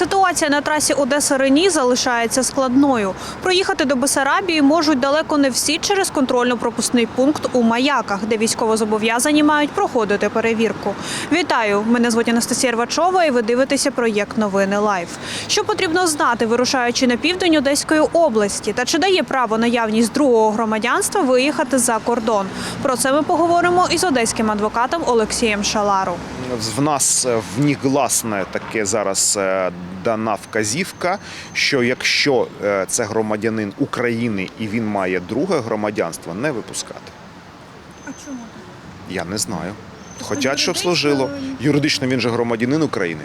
Ситуація на трасі Одеса Рені залишається складною. Проїхати до Бесарабії можуть далеко не всі через контрольно-пропускний пункт у маяках, де військовозобов'язані мають проходити перевірку. Вітаю! Мене звуть Анастасія Рвачова, і ви дивитеся проєкт Новини Лайф. Що потрібно знати, вирушаючи на південь Одеської області, та чи дає право наявність другого громадянства виїхати за кордон? Про це ми поговоримо із одеським адвокатом Олексієм Шалару. В нас е, внігласне таке зараз е, дана вказівка, що якщо е, це громадянин України і він має друге громадянство, не випускати. А чому? Я не знаю. Тобто Хотять, щоб служило. Юридично він же громадянин України.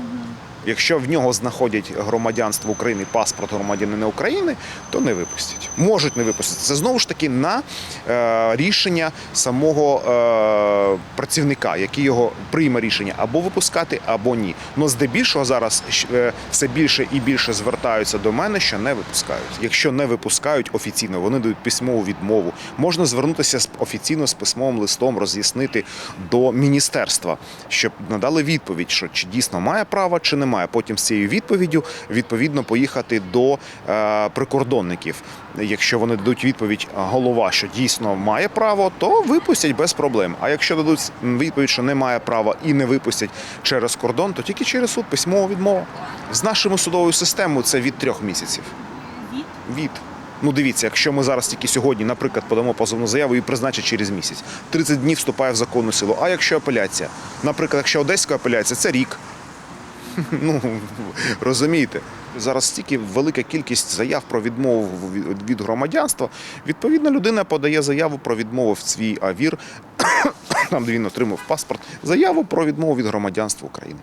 Якщо в нього знаходять громадянство України, паспорт громадянина України, то не випустять. Можуть не випустити. Це знову ж таки на е, рішення самого е, працівника, який його прийме рішення або випускати, або ні. Ну здебільшого зараз е, все більше і більше звертаються до мене, що не випускають. Якщо не випускають офіційно, вони дають письмову відмову. Можна звернутися з офіційно з письмовим листом, роз'яснити до міністерства, щоб надали відповідь, що чи дійсно має право, чи не має. Потім з цією відповіддю відповідно поїхати до е, прикордонників. Якщо вони дадуть відповідь голова, що дійсно має право, то випустять без проблем. А якщо дадуть відповідь, що не має права і не випустять через кордон, то тільки через суд письмова відмова. З нашою судовою системою це від трьох місяців. Від. Ну дивіться, якщо ми зараз тільки сьогодні, наприклад, подамо позовну заяву і призначать через місяць, 30 днів вступає в законну силу. А якщо апеляція? Наприклад, якщо одеська апеляція, це рік. Ну розумієте, зараз стільки велика кількість заяв про відмову від- громадянства. Відповідно, людина подає заяву про відмову в свій авір, там він отримав паспорт, заяву про відмову від громадянства України.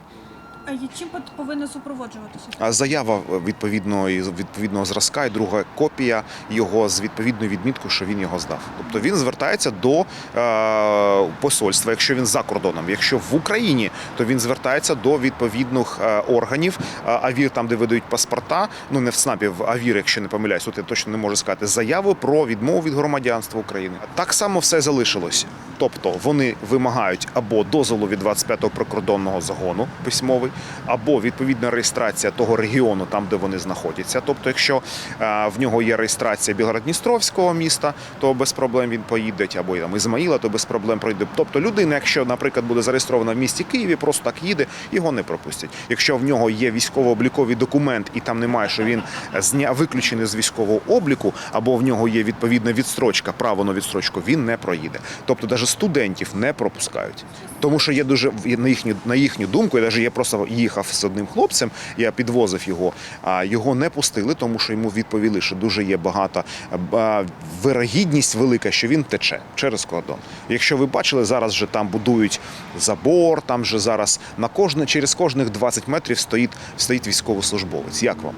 А чим повинна супроводжуватися? Заява відповідного відповідного зразка і друга копія його з відповідною відміткою, що він його здав. Тобто він звертається до е, посольства, якщо він за кордоном. Якщо в Україні, то він звертається до відповідних е, органів е, АВІР, там де видають паспорта. Ну не в СНАПі, в АВІР, якщо не помиляюсь, тут я точно не можу сказати заяву про відмову від громадянства України. Так само все залишилось. Тобто вони вимагають або дозволу від 25-го прикордонного загону письмовий, або відповідна реєстрація того регіону, там де вони знаходяться. Тобто, якщо е, в нього є реєстрація Білгород-Дністровського міста, то без проблем він поїде, або там Ізмаїла, то без проблем пройде. Тобто людина, якщо, наприклад, буде зареєстрована в місті Києві, просто так їде, його не пропустять. Якщо в нього є військово-обліковий документ і там немає, що він зня виключений з військового обліку, або в нього є відповідна відстрочка, право на відстрочку, він не проїде. Тобто, навіть студентів не пропускають. Тому що є дуже на їхню на їхню думку, я навіть я просто їхав з одним хлопцем, я підвозив його, а його не пустили, тому що йому відповіли, що дуже є багата а, вирогідність велика, що він тече через кордон. Якщо ви бачили, зараз вже там будують забор, там вже зараз на кожне через кожних 20 метрів стоїть стоїть військовослужбовець. Як вам?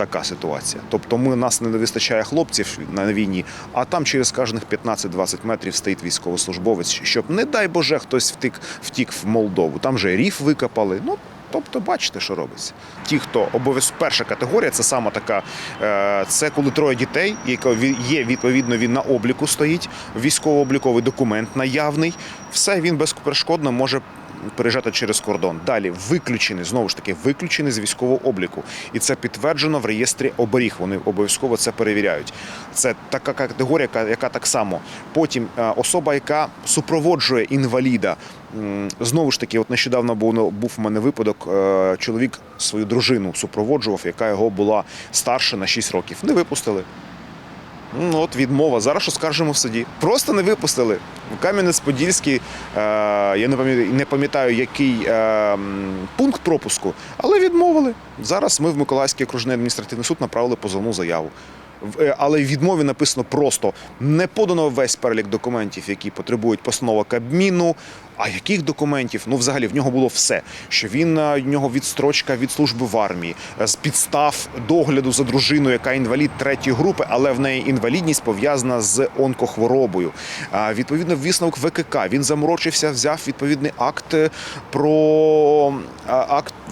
Така ситуація. Тобто ми нас не вистачає хлопців на війні, а там через кожних 15-20 метрів стоїть військовослужбовець, щоб, не дай Боже, хтось втік, втік в Молдову. Там же ріф викопали. Ну тобто, бачите, що робиться. Ті, хто обов'язково перша категорія, це саме така. е, Це коли троє дітей, яка є відповідно він на обліку стоїть, військово-обліковий документ наявний. Все він безперешкодно може переїжджати через кордон. Далі виключений, знову ж таки, виключений з військового обліку. І це підтверджено в реєстрі оберіг. Вони обов'язково це перевіряють. Це така категорія, яка, яка так само. Потім е, особа, яка супроводжує інваліда. Знову ж таки, от нещодавно був, був у мене випадок. е, Чоловік свою дружину супроводжував, яка його була старша на 6 років. Не випустили. Ну, от відмова. Зараз що скаржимо в суді. Просто не випустили. В Кам'янець-Подільський, е, я не пам'ятаю, не пам'ятаю, який е, пункт пропуску, але відмовили. Зараз ми в Миколаївський окружний адміністративний суд направили позовну заяву. Е, Але в відмові написано просто не подано весь перелік документів, які потребують постанова Кабміну. А яких документів? Ну, взагалі, в нього було все. Що він е, в нього відстрочка від служби в армії, е, з підстав догляду за дружиною, яка інвалід третьої групи, але в неї інвалідність пов'язана з онкохворобою. Відповідно, висновок ВКК. Він заморочився, взяв відповідний акт е, про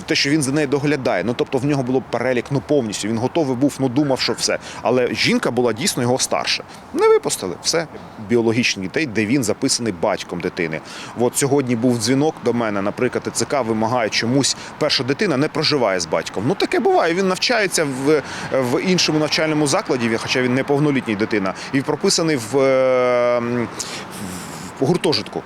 те, що він за нею доглядає. Ну тобто в нього було перелік ну повністю. Він готовий був, ну думав, що все. Але жінка була дійсно його старша. Не випустили все біологічних дітей, де він записаний батьком дитини. От сьогодні був дзвінок до мене, наприклад, ТЦК вимагає чомусь перша дитина не проживає з батьком. Ну таке буває. Він навчається в, в іншому навчальному закладі, хоча він неповнолітній дитина, і прописаний в, е, в гуртожитку.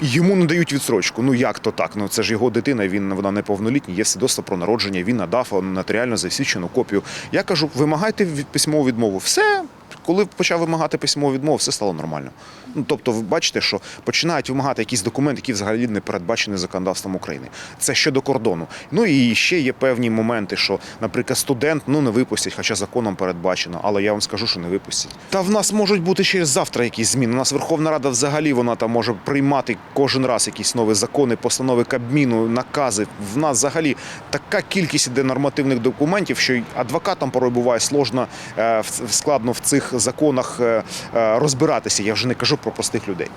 Йому не дають відсрочку. Ну як то так? Ну це ж його дитина. Він вона неповнолітня, є свідоцтво про народження. Він надав нотаріально засвідчену копію. Я кажу, вимагайте письмову відмову. Все. Коли почав вимагати письмову відмову, все стало нормально. Ну тобто, ви бачите, що починають вимагати якісь документи, які взагалі не передбачені законодавством України. Це щодо кордону. Ну і ще є певні моменти, що, наприклад, студент ну не випустять, хоча законом передбачено, але я вам скажу, що не випустять. Та в нас можуть бути ще завтра якісь зміни. У нас Верховна Рада взагалі вона там може приймати кожен раз якісь нові закони, постанови Кабміну, накази. В нас взагалі така кількість іде нормативних документів, що адвокатам порой буває сложно е, складно в цих законах е, е, розбиратися. Я вже не кажу про простих людей.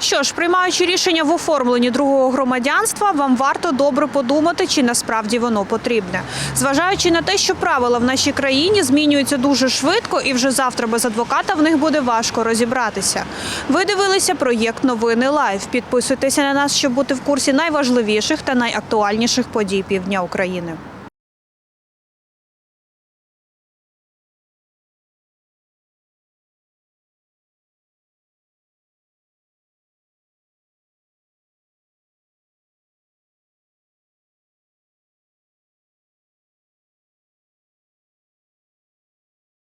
Що ж, приймаючи рішення в оформленні другого громадянства, вам варто добре подумати, чи насправді воно потрібне. Зважаючи на те, що правила в нашій країні змінюються дуже швидко, і вже завтра без адвоката в них буде важко розібратися. Ви дивилися проєкт Новини Лайв. Підписуйтеся на нас, щоб бути в курсі найважливіших та найактуальніших подій півдня України.